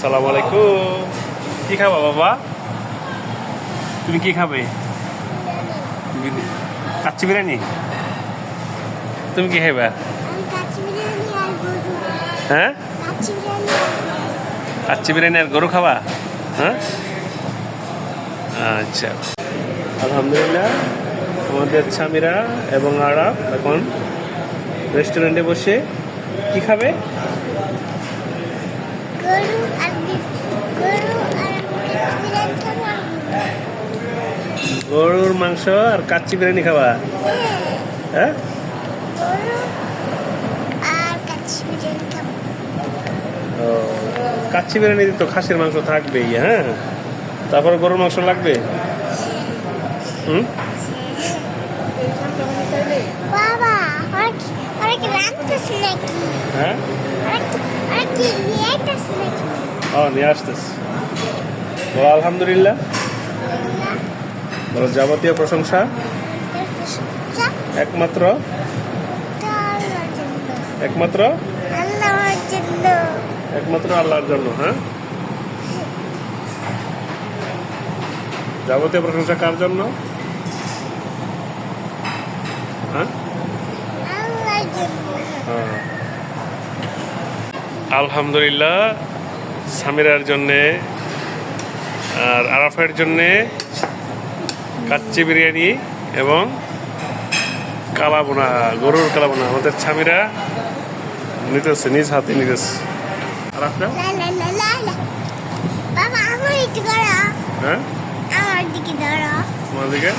সালাম আলাইকুম। কি খাবা বাবা? তুমি কি খাবে? কাচ্চি বিরিয়ানি? তুমি কি খাইবা? হ্যাঁ। কাচ্চি বিরিয়ানি আর গরু খাবা? হ্যাঁ? আচ্ছা। আলহামদুলিল্লাহ, আমাদের স্বামীরা এবং আরাফ এখন রেস্টুরেন্টে বসে কি খাবে? গরু আর গরু আর। গরুর মাংস আর কাচ্চি বিরিয়ানি খাবা? হ্যাঁ। খাব। ও কাচ্চি বিরিয়ানিতে তো খাসির মাংস থাকবেই হ্যাঁ? তারপরে গরুর মাংস লাগবে? হুম? বাবা হ্যাঁ ওরা কি ওরা কি নিয়ে আইতেছে নাকি ও নিয়ে আসতেছি। তো আলহামদুলিল্লাহ। বলো যাবতীয় প্রশংসা? তার প্রশংসা একমাত্র? একমাত্র? একমাত্র আল্লাহর জন্য হ্যাঁ? যাবতীয় প্রশংসা কার জন্য? হ্যাঁ? হ্যাঁ। আলহামদুলিল্লাহ সামিরার জন্যে আর আরাফের জন্যে কাচ্চি বিরিয়ানি এবং কালাবোনা গরুর কালাবোনা আমাদের স্বামীরা নিতেছে নিজ হাতে নিতেছে। হ্যাঁ? আমার দিকে?